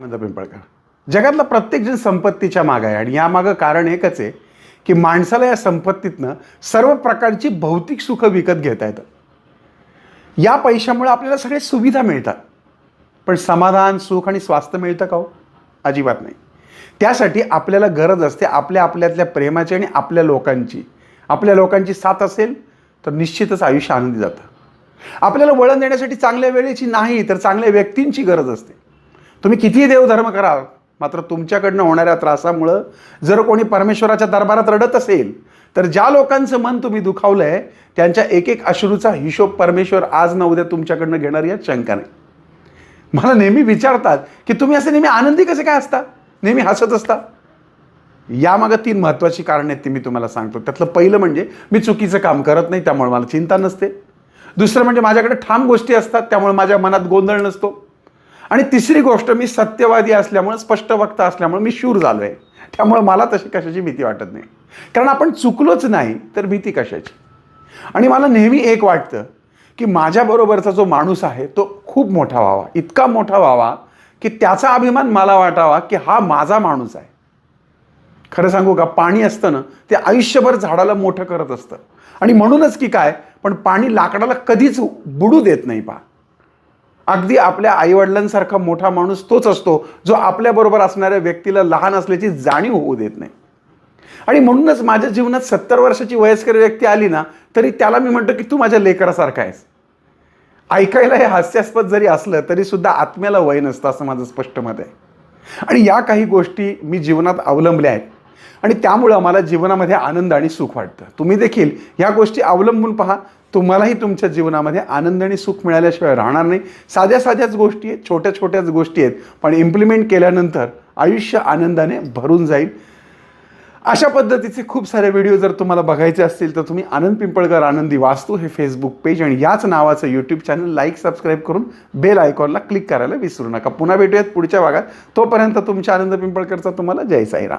आनंद पिंपळकर. जगातला प्रत्येक जण संपत्तीच्या माग आहे. आणि यामागं कारण एकच आहे की माणसाला या संपत्तीतनं सर्व प्रकारची भौतिक सुख विकत घेता येतं. या पैशामुळे आपल्याला सगळे सुविधा मिळतात. पण समाधान सुख आणि स्वास्थ्य मिळतं का हो? अजिबात नाही. त्यासाठी आपल्याला गरज असते आपल्या आपल्यातल्या प्रेमाची आणि आपल्या लोकांची. आपल्या लोकांची साथ असेल तर निश्चितच आयुष्य आनंदी जातं. आपल्याला वळण देण्यासाठी चांगल्या वेळेची नाही तर चांगल्या व्यक्तींची गरज असते. तुम्ही कितीही देवधर्म करा मात्र तुमच्याकडनं होणाऱ्या त्रासामुळं जर कोणी परमेश्वराच्या दरबारात रडत असेल तर ज्या लोकांचं मन तुम्ही दुखावलं आहे त्यांच्या एक एक अश्रूचा हिशोब परमेश्वर आज न उद्या तुमच्याकडनं घेणार यात शंका नाही. मला नेहमी विचारतात की तुम्ही असे नेहमी आनंदी कसे काय असता? नेहमी हसत असता? यामागं तीन महत्त्वाची कारणं आहेत ती मी तुम्हाला सांगतो. त्यातलं पहिलं म्हणजे मी चुकीचं काम करत नाही त्यामुळे मला चिंता नसते. दुसरं म्हणजे माझ्याकडे ठाम गोष्टी असतात त्यामुळे माझ्या मनात गोंधळ नसतो. आणि तिसरी गोष्ट मी सत्यवादी असल्यामुळे स्पष्ट वक्ता असल्यामुळे मी शूर झालो आहे त्यामुळे मला तशी कशाची भीती वाटत नाही. कारण आपण चुकलोच नाही तर भीती कशाची? आणि मला नेहमी एक वाटतं की माझ्याबरोबरचा जो माणूस आहे तो खूप मोठा व्हावा. इतका मोठा व्हावा की त्याचा अभिमान मला वाटावा की हा माझा माणूस आहे. खरं सांगू का पाणी असतं ना ते आयुष्यभर झाडाला मोठं करत असतं. आणि म्हणूनच की काय पण पाणी लाकडाला कधीच बुडू देत नाही पा अगदी आपल्या आईवडिलांसारखा मोठा माणूस तोच असतो जो आपल्याबरोबर असणाऱ्या व्यक्तीला लहान असल्याची जाणीव होऊ देत नाही. आणि म्हणूनच माझ्या जीवनात सत्तर वर्षाची वयस्कर व्यक्ती आली ना तरी त्याला मी म्हणतो की तू माझ्या लेकरासारखा आहेस. ऐकायला हे हास्यास्पद जरी असलं तरीसुद्धा आत्म्याला वय नसतं असं माझं स्पष्ट मत आहे. आणि या काही गोष्टी मी जीवनात अवलंबल्या आहेत. आणि त्यामुळं मला जीवनामध्ये आनंद आणि सुख वाटतं. तुम्ही देखील ह्या गोष्टी अवलंबून पहा. तुम्हालाही तुमच्या जीवनामध्ये आनंद आणि सुख मिळाल्याशिवाय राहणार नाही. साध्या साध्याच गोष्टी आहेत छोट्या छोट्याच गोष्टी आहेत. पण इम्प्लिमेंट केल्यानंतर आयुष्य आनंदाने भरून जाईल. अशा पद्धतीचे खूप सारे व्हिडिओ जर तुम्हाला बघायचे असतील तर तुम्ही आनंद पिंपळकर आनंदी वास्तू हे फेसबुक पेज आणि याच नावाचं यूट्यूब चॅनल लाईक सबस्क्राईब करून बेल आयकॉनला क्लिक करायला विसरू नका. पुन्हा भेटूयात पुढच्या भागात. तोपर्यंत तुमच्या आनंद पिंपळकरचा तुम्हाला जय साईराम.